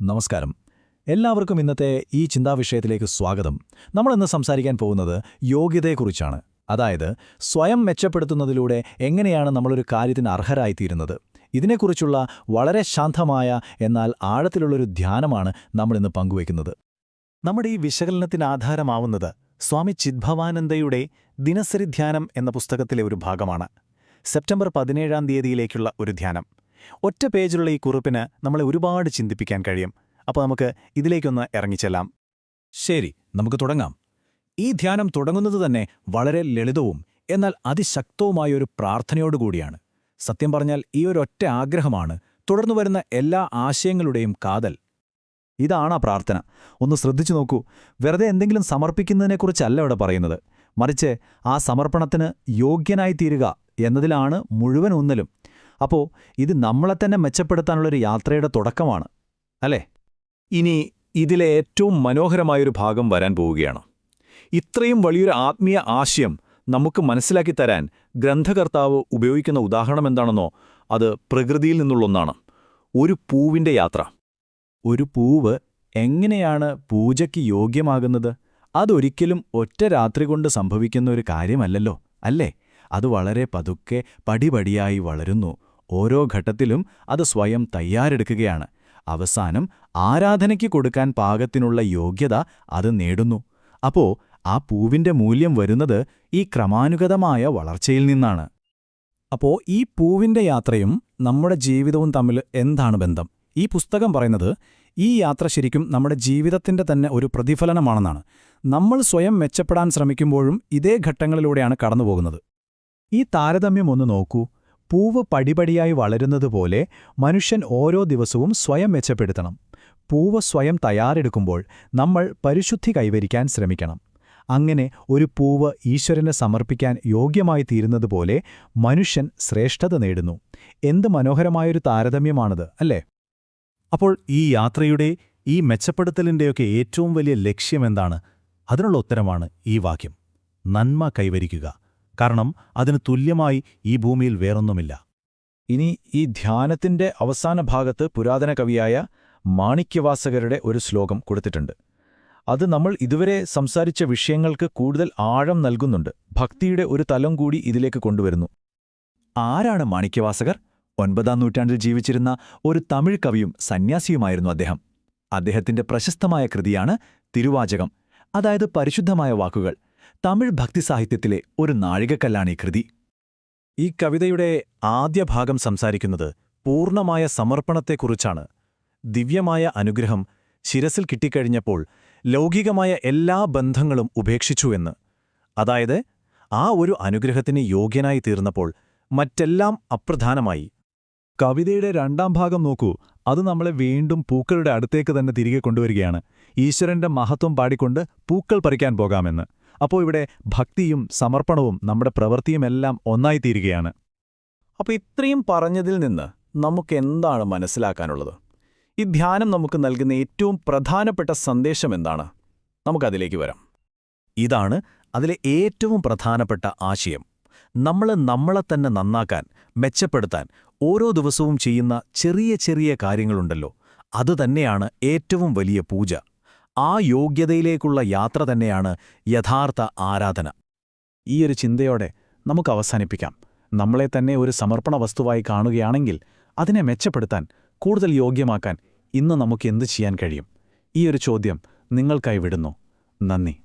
നമസ്കാരം. എല്ലാവർക്കും ഇന്നത്തെ ഈ ചിന്താവിഷയത്തിലേക്ക് സ്വാഗതം. നമ്മളിന്ന് സംസാരിക്കാൻ പോകുന്നത് യോഗ്യതയെക്കുറിച്ചാണ്. അതായത് സ്വയം മെച്ചപ്പെടുത്തുന്നതിലൂടെ എങ്ങനെയാണ് നമ്മളൊരു കാര്യത്തിന് അർഹരായിത്തീരുന്നത്? ഇതിനെക്കുറിച്ചുള്ള വളരെ ശാന്തമായ എന്നാൽ ആഴത്തിലുള്ളൊരു ധ്യാനമാണ് നമ്മളിന്ന് പങ്കുവയ്ക്കുന്നത്. നമ്മുടെ ഈ വിശകലനത്തിന് ആധാരമാവുന്നത് സ്വാമി ചിദ്ഭവാനന്ദയുടെ ദിനസരി ധ്യാനം എന്ന പുസ്തകത്തിലെ ഒരു ഭാഗമാണ്. സെപ്റ്റംബർ പതിനേഴാം തീയതിയിലേക്കുള്ള ഒരു ധ്യാനം. ഒറ്റ പേജിലുള്ള ഈ കുറിപ്പിന് നമ്മളെ ഒരുപാട് ചിന്തിപ്പിക്കാൻ കഴിയും. അപ്പോൾ നമുക്ക് ഇതിലേക്കൊന്ന് ഇറങ്ങിച്ചെല്ലാം ശരി നമുക്ക് തുടങ്ങാം. ഈ ധ്യാനം തുടങ്ങുന്നത് തന്നെ വളരെ ലളിതവും എന്നാൽ അതിശക്തവുമായ ഒരു പ്രാർത്ഥനയോടുകൂടിയാണ് സത്യം പറഞ്ഞാൽ ഈ ഒരൊറ്റ ആഗ്രഹമാണ് തുടർന്നു വരുന്ന എല്ലാ ആശയങ്ങളുടെയും കാതൽ. ഇതാണ് ആ പ്രാർത്ഥന. ഒന്ന് ശ്രദ്ധിച്ചു നോക്കൂ. വെറുതെ എന്തെങ്കിലും സമർപ്പിക്കുന്നതിനെക്കുറിച്ചല്ല ഇവിടെ പറയുന്നത്. മറിച്ച് ആ സമർപ്പണത്തിന് യോഗ്യനായിത്തീരുക എന്നതിലാണ് മുഴുവൻ ഊന്നലും. അപ്പോ ഇത് നമ്മളെ തന്നെ മെച്ചപ്പെടുത്താനുള്ളൊരു യാത്രയുടെ തുടക്കമാണ് അല്ലേ? ഇനി ഇതിലെ ഏറ്റവും മനോഹരമായൊരു ഭാഗം വരാൻ പോവുകയാണ്. ഇത്രയും വലിയൊരു ആത്മീയ ആശയം നമുക്ക് മനസ്സിലാക്കി തരാൻ ഗ്രന്ഥകർത്താവ് ഉപയോഗിക്കുന്ന ഉദാഹരണം എന്താണെന്നോ അത് പ്രകൃതിയിൽ നിന്നുള്ളൊന്നാണ് ഒരു പൂവിന്റെ യാത്ര. ഒരു പൂവ് എങ്ങനെയാണ് പൂജയ്ക്ക് യോഗ്യമാകുന്നത്? അതൊരിക്കലും ഒറ്റ രാത്രി കൊണ്ട് സംഭവിക്കുന്ന ഒരു കാര്യമല്ലല്ലോ അല്ലേ? അത് വളരെ പതുക്കെ പടിപടിയായി വളരുന്നു. ഓരോ ഘട്ടത്തിലും അത് സ്വയം തയ്യാറെടുക്കുകയാണ്. അവസാനം ആരാധനയ്ക്ക് കൊടുക്കാൻ പാകത്തിനുള്ള യോഗ്യത അത് നേടുന്നു. അപ്പോ ആ പൂവിന്റെ മൂല്യം വരുന്നത് ഈ ക്രമാനുഗതമായ വളർച്ചയിൽ നിന്നാണ്. അപ്പോ ഈ പൂവിന്റെ യാത്രയും നമ്മുടെ ജീവിതവും തമ്മിൽ എന്താണ് ബന്ധം? ഈ പുസ്തകം പറയുന്നത് ഈ യാത്ര ശരിക്കും നമ്മുടെ ജീവിതത്തിന്റെ തന്നെ ഒരു പ്രതിഫലനമാണെന്നാണ്. നമ്മൾ സ്വയം മെച്ചപ്പെടാൻ ശ്രമിക്കുമ്പോഴും ഇതേ ഘട്ടങ്ങളിലൂടെയാണ് കടന്നുപോകുന്നത്. ഈ താരതമ്യം ഒന്ന് നോക്കൂ. പൂവ് പടിപടിയായി വളരുന്നതുപോലെ മനുഷ്യൻ ഓരോ ദിവസവും സ്വയം മെച്ചപ്പെടുത്തണം. പൂവ് സ്വയം തയ്യാറെടുക്കുമ്പോൾ നമ്മൾ പരിശുദ്ധി കൈവരിക്കാൻ ശ്രമിക്കണം. അങ്ങനെ ഒരു പൂവ് ഈശ്വരനെ സമർപ്പിക്കാൻ യോഗ്യമായി തീരുന്നതുപോലെ മനുഷ്യൻ ശ്രേഷ്ഠത നേടുന്നു. എന്ത് മനോഹരമായൊരു താരതമ്യമാണത് അല്ലേ? അപ്പോൾ ഈ യാത്രയുടെ ഈ മെച്ചപ്പെടുത്തലിന്റെയൊക്കെ ഏറ്റവും വലിയ ലക്ഷ്യമെന്താണ് അതിനുള്ള ഉത്തരമാണ് ഈ വാക്യം. നന്മ കൈവരിക്കുക. കാരണം അതിന് തുല്യമായി ഈ ഭൂമിയിൽ വേറൊന്നുമില്ല. ഇനി ഈ ധ്യാനത്തിന്റെ അവസാന ഭാഗത്ത് പുരാതന കവിയായ മാണിക്യവാസകരുടെ ഒരു ശ്ലോകം കൊടുത്തിട്ടുണ്ട്. അത് നമ്മൾ ഇതുവരെ സംസാരിച്ച വിഷയങ്ങൾക്ക് കൂടുതൽ ആഴം നൽകുന്നുണ്ട്. ഭക്തിയുടെ ഒരു തലം കൂടി ഇതിലേക്ക് കൊണ്ടുവരുന്നു. ആരാണ് മാണിക്യവാസകർ? ഒൻപതാം നൂറ്റാണ്ടിൽ ജീവിച്ചിരുന്ന ഒരു തമിഴ് കവിയും സന്യാസിയുമായിരുന്നു അദ്ദേഹം. അദ്ദേഹത്തിന്റെ പ്രശസ്തമായ കൃതിയാണ് തിരുവാചകം. അതായത് പരിശുദ്ധമായ വാക്കുകൾ. തമിഴ് ഭക്തി സാഹിത്യത്തിലെ ഒരു നാഴികക്കല്ലാണ് ഈ കൃതി. ഈ കവിതയുടെ ആദ്യ ഭാഗം സംസാരിക്കുന്നത് പൂർണമായ സമർപ്പണത്തെക്കുറിച്ചാണ്. ദിവ്യമായ അനുഗ്രഹം ശിരസിൽ കിട്ടിക്കഴിഞ്ഞപ്പോൾ ലൗകികമായ എല്ലാ ബന്ധങ്ങളും ഉപേക്ഷിച്ചു എന്ന്. അതായത് ആ ഒരു അനുഗ്രഹത്തിന് യോഗ്യനായി തീർന്നപ്പോൾ മറ്റെല്ലാം അപ്രധാനമായി. കവിതയുടെ രണ്ടാം ഭാഗം നോക്കൂ. അത് നമ്മളെ വീണ്ടും പൂക്കളുടെ അടുത്തേക്ക് തന്നെ തിരികെ കൊണ്ടുവരികയാണ്. ഈശ്വരന്റെ മഹത്വം പാടിക്കൊണ്ട് പൂക്കൾ പറിക്കാൻ പോകാമെന്ന്. അപ്പോൾ ഇവിടെ ഭക്തിയും സമർപ്പണവും നമ്മുടെ പ്രവൃത്തിയുമെല്ലാം ഒന്നായിത്തീരുകയാണ്. അപ്പോൾ ഇത്രയും പറഞ്ഞതിൽ നിന്ന് നമുക്കെന്താണ് മനസ്സിലാക്കാനുള്ളത്? ഈ ധ്യാനം നമുക്ക് നൽകുന്ന ഏറ്റവും പ്രധാനപ്പെട്ട സന്ദേശം എന്താണ്? നമുക്കതിലേക്ക് വരാം. ഇതാണ് അതിലെ ഏറ്റവും പ്രധാനപ്പെട്ട ആശയം. നമ്മൾ നമ്മളെ തന്നെ നന്നാക്കാൻ മെച്ചപ്പെടുത്താൻ ഓരോ ദിവസവും ചെയ്യുന്ന ചെറിയ ചെറിയ കാര്യങ്ങളുണ്ടല്ലോ. അതുതന്നെയാണ് ഏറ്റവും വലിയ പൂജ. ആ യോഗ്യതയിലേക്കുള്ള യാത്ര തന്നെയാണ് യഥാർത്ഥ ആരാധന. ഈ ഒരു ചിന്തയോടെ നമുക്ക് അവസാനിപ്പിക്കാം. നമ്മളെ തന്നെ ഒരു സമർപ്പണ വസ്തുവായി കാണുകയാണെങ്കിൽ അതിനെ മെച്ചപ്പെടുത്താൻ കൂടുതൽ യോഗ്യമാക്കാൻ ഇന്ന് നമുക്ക് ചെയ്യാൻ കഴിയും? ഈ ഒരു ചോദ്യം നിങ്ങൾക്കായി വിടുന്നു. നന്ദി.